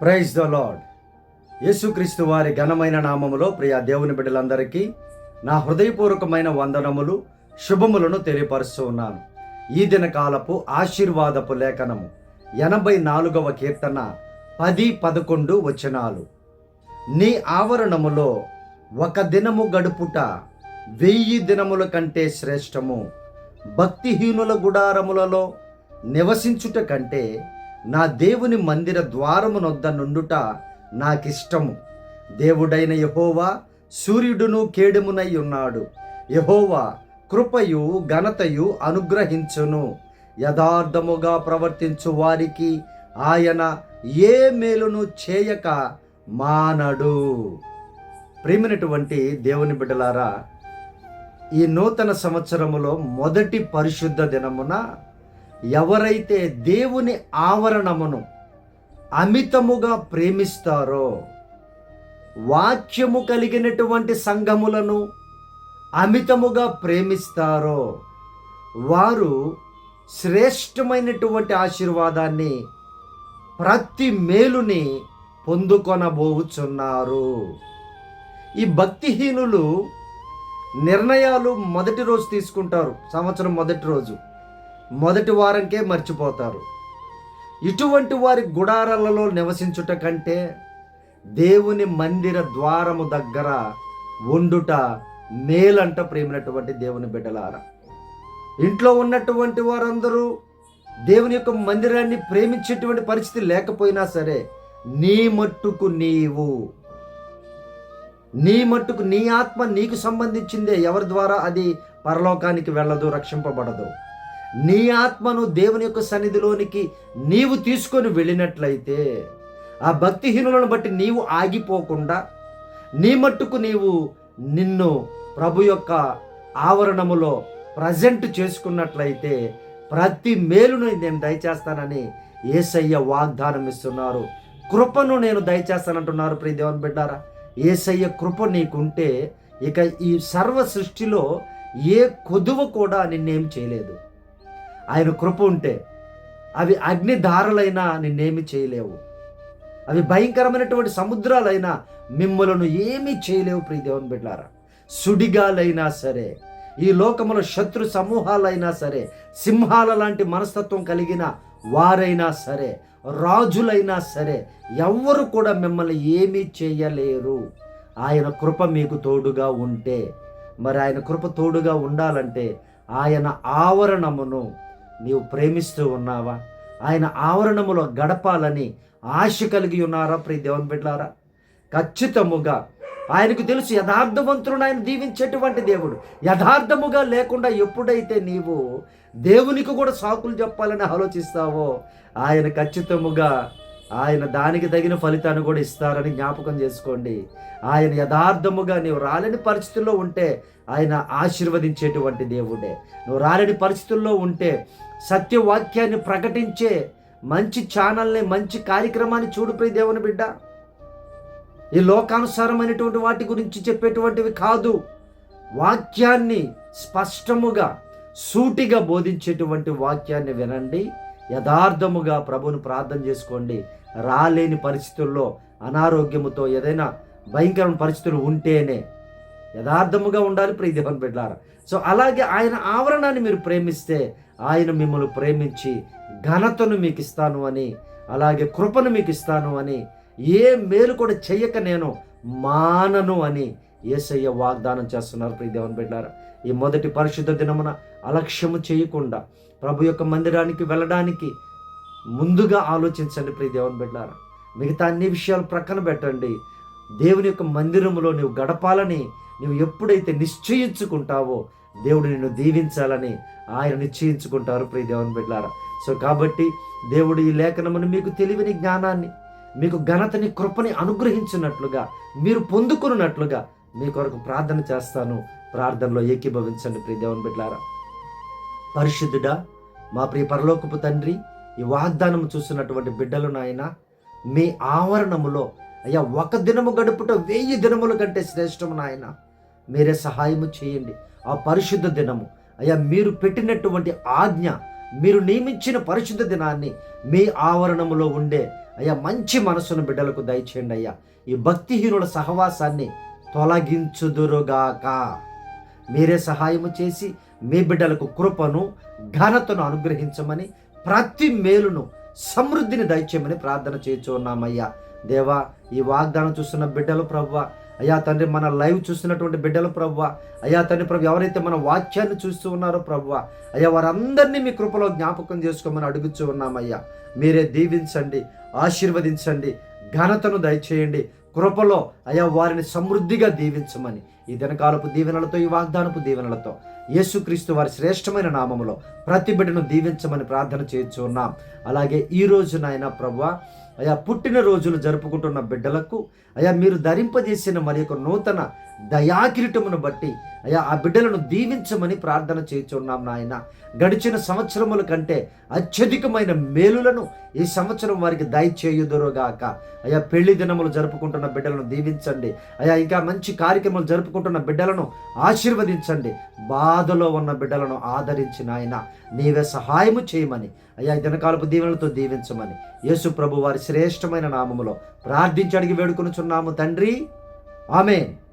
Praise the lord యేసుక్రీస్తు వారి ఘనమైన నామములో ప్రియ దేవుని బిడ్డలందరికీ నా హృదయపూర్వకమైన వందనములు శుభములను తెలియపరుస్తూ ఉన్నాను. ఈ దినకాలపు ఆశీర్వాదపు లేఖనము ఎనభై నాలుగవ కీర్తన పది పదకొండు వచనాలు. నీ ఆవరణములో ఒక దినము గడుపుట వెయ్యి దినముల కంటే శ్రేష్టము. భక్తిహీనుల గుడారములలో నివసించుట కంటే నా దేవుని మందిర ద్వారమునొద్ద నుండుట నాకిష్టము. దేవుడైన యహోవా సూర్యుడును కేడుమునై ఉన్నాడు. యహోవా కృపయు ఘనతయు అనుగ్రహించును. యథార్థముగా ప్రవర్తించు వారికి ఆయన ఏ మేలును చేయక మానడు. ప్రేమినటువంటి దేవుని బిడ్డలారా ఈ నూతన సంవత్సరములో మొదటి పరిశుద్ధ దినమున ఎవరైతే దేవుని ఆవరణమును అమితముగా ప్రేమిస్తారో వాక్యము కలిగినటువంటి సంఘములను అమితముగా ప్రేమిస్తారో వారు శ్రేష్టమైనటువంటి ఆశీర్వాదాన్ని ప్రతి మేలుని పొందుకొనబోచున్నారు. ఈ భక్తిహీనులు నిర్ణయాలు మొదటి రోజు తీసుకుంటారు సంవత్సరం మొదటి రోజు. మొదటి వారంకే మర్చిపోతారు. ఇటువంటి వారి గుడారాలలో నివసించుట కంటే దేవుని మందిర ద్వారము దగ్గర వండుట మేలంట ప్రేమినటువంటి దేవుని బిడ్డలారా. ఇంట్లో ఉన్నటువంటి వారందరూ దేవుని యొక్క మందిరాన్ని ప్రేమించేటువంటి పరిస్థితి లేకపోయినా సరే నీ మట్టుకు నీవు. నీ మట్టుకు నీ ఆత్మ నీకు సంబంధించిందే. ఎవరి ద్వారా? అది పరలోకానికి వెళ్ళదు రక్షింపబడదు. నీ ఆత్మను దేవుని యొక్క సన్నిధిలోనికి నీవు తీసుకొని వెళ్ళినట్లయితే ఆ భక్తిహీనులను బట్టి నీవు ఆగిపోకుండా నీ మట్టుకు నీవు నిన్ను ప్రభు యొక్క ఆవరణములో ప్రజెంట్ చేసుకున్నట్లయితే ప్రతి మేలును నేను దయచేస్తానని ఏసయ్య వాగ్దానం ఇస్తున్నారు. కృపను నేను దయచేస్తానంటున్నారు ప్రియ దేవుని బిడ్డారా. ఏసయ్య కృప నీకుంటే ఇక ఈ సర్వ సృష్టిలో ఏ కొదువ కూడా నిన్నేం చేయలేదు. ఆయన కృప ఉంటే అవి అగ్నిధారలైనా నిన్నేమి చేయలేవు. అవి భయంకరమైనటువంటి సముద్రాలైనా మిమ్మలను ఏమీ చేయలేవు ప్రియ దేవుని బిడ్డారా. సుడిగాలైనా సరే ఈ లోకములో శత్రు సమూహాలైనా సరే సింహాల లాంటి మనస్తత్వం కలిగిన వారైనా సరే రాజులైనా సరే ఎవ్వరు కూడా మిమ్మల్ని ఏమీ చేయలేరు. ఆయన కృప మీకు తోడుగా ఉంటే మరి ఆయన కృప తోడుగా ఉండాలంటే ఆయన ఆవరణమును నీవు ప్రేమిస్తూ ఉన్నావా? ఆయన ఆవరణములో గడపాలని ఆశ కలిగి ఉన్నారా ప్రియ దేవుని బిడ్డారా ఖచ్చితముగా. ఆయనకు తెలుసు యథార్థవంతుడు ఆయన దీవించేటువంటి దేవుడు. యథార్థముగా లేకుండా ఎప్పుడైతే నీవు దేవునికి కూడా సాకులు చెప్పాలని ఆలోచిస్తావో ఆయన ఖచ్చితముగా ఆయన దానికి తగిన ఫలితాన్ని కూడా ఇస్తారని జ్ఞాపకం చేసుకోండి. ఆయన యథార్థముగా నీవు రాలేని పరిస్థితుల్లో ఉంటే ఆయన ఆశీర్వదించేటువంటి దేవుడే. నువ్వు రాలేని పరిస్థితుల్లో ఉంటే సత్యవాక్యాన్ని ప్రకటించే మంచి ఛానల్ని మంచి కార్యక్రమాన్ని చూడిపోయి దేవుని బిడ్డ. ఈ లోకానుసారమైనటువంటి వాటి గురించి చెప్పేటువంటివి కాదు. వాక్యాన్ని స్పష్టముగా సూటిగా బోధించేటువంటి వాక్యాన్ని వినండి. యథార్థముగా ప్రభుని ప్రార్థన చేసుకోండి. రాలేని పరిస్థితుల్లో అనారోగ్యముతో ఏదైనా భయంకరమైన పరిస్థితులు ఉంటేనే యథార్థముగా ఉండాలి ప్రియ బిడ్డారు బిడ్డారా సో అలాగే ఆయన ఆవరణాన్ని మీరు ప్రేమిస్తే ఆయన మిమ్మల్ని ప్రేమించి ఘనతను మీకు ఇస్తాను అని అలాగే కృపను మీకు ఇస్తాను అని ఏ మేలు కూడా చెయ్యక నేను మానను అని ఏసయ్య వాగ్దానం చేస్తున్నారు ప్రీదేవన్ బిడ్డారా ఈ మొదటి పరిశుద్ధ దినమున అలక్ష్యము చేయకుండా ప్రభు యొక్క మందిరానికి వెళ్ళడానికి ముందుగా ఆలోచించండి ప్రియ దేవుని బిడ్డారా. మిగతా అన్ని విషయాలు ప్రక్కన పెట్టండి. దేవుని యొక్క మందిరములో నువ్వు గడపాలని నువ్వు ఎప్పుడైతే నిశ్చయించుకుంటావో దేవుడు నిన్ను దీవించాలని ఆయన నిశ్చయించుకుంటారు ప్రియ దేవుని బిడ్డారా. సో కాబట్టి దేవుడు ఈ లేఖనమును మీకు తెలివిని జ్ఞానాన్ని మీకు ఘనతని కృపని అనుగ్రహించినట్లుగా మీరు పొందుకున్నట్లుగా మీ కొరకు ప్రార్థన చేస్తాను. ప్రార్థనలో ఏకీభవించండి ప్రియ దేవుని బిడ్డారా. పరిశుద్ధుడా మా ప్రియ పరలోకపు తండ్రి ఈ వాగ్దానం చూస్తున్నటువంటి బిడ్డలు నాయన మీ ఆవరణములో అయ్యా ఒక దినము గడుపుట వెయ్యి దినముల కంటే శ్రేష్టము నాయన. మీరే సహాయము చేయండి. ఆ పరిశుద్ధ దినము అయ్యా మీరు పెట్టినటువంటి ఆజ్ఞ మీరు నియమించిన పరిశుద్ధ దినాన్ని మీ ఆవరణములో ఉండే అయ్యా మంచి మనసును బిడ్డలకు దయచేయండి అయ్యా. ఈ భక్తిహీనుల సహవాసాన్ని తొలగించుదురుగాక. మీరే సహాయము చేసి మీ బిడ్డలకు కృపను ఘనతను అనుగ్రహించమని ప్రతి మేలును సమృద్ధిని దయచేయమని ప్రార్థన చేయొచ్చు ఉన్నామయ్యా దేవా ఈ వాగ్దానం చూస్తున్న బిడ్డలు ప్రవ్వ అయ్యా తండ్రి మన లైవ్ చూస్తున్నటువంటి బిడ్డలు ప్రవ్వ అయ్యా తండ్రి ప్రభు ఎవరైతే మన వాక్యాన్ని చూస్తూ ఉన్నారో ప్రవ్వ అయ్యా వారందరినీ మీ కృపలో జ్ఞాపకం చేసుకోమని అడుగుచూ ఉన్నామయ్యా. మీరే దీవించండి ఆశీర్వదించండి ఘనతను దయచేయండి కృపలో అయా వారిని సమృద్ధిగా దీవించమని ఈ దినకాలపు దీవెనలతో ఈ వాగ్దానపు దీవెనలతో యేసుక్రీస్తు వారి శ్రేష్టమైన నామములో ప్రతి బిడ్డను దీవించమని ప్రార్థన చేయొచ్చు ఉన్నాం. అలాగే ఈ రోజు నాయన ప్రభు అయా పుట్టిన రోజులు జరుపుకుంటున్న బిడ్డలకు అయా మీరు ధరింపజేసిన మరి యొక్క నూతన దయాకిరీటమును బట్టి అయ్యా ఆ బిడ్డలను దీవించమని ప్రార్థన చేయుచున్నాం నాయన. గడిచిన సంవత్సరముల కంటే అత్యధికమైన మేలులను ఈ సంవత్సరం వారికి దయచేయుదురుగాక. అయ్యా పెళ్ళి దినములు జరుపుకుంటున్న బిడ్డలను దీవించండి. అయ్యా ఇంకా మంచి కార్యక్రమాలు జరుపుకుంటున్న బిడ్డలను ఆశీర్వదించండి. బాధలో ఉన్న బిడ్డలను ఆదరించి నాయన నీవే సహాయము చేయమని అయ్యా దినకాలపు దీవెనలతో దీవించమని యేసు ప్రభు వారి శ్రేష్టమైన నామములో ప్రార్థించి అడిగి వేడుకొనుచున్నాము తండ్రి. ఆమెన్.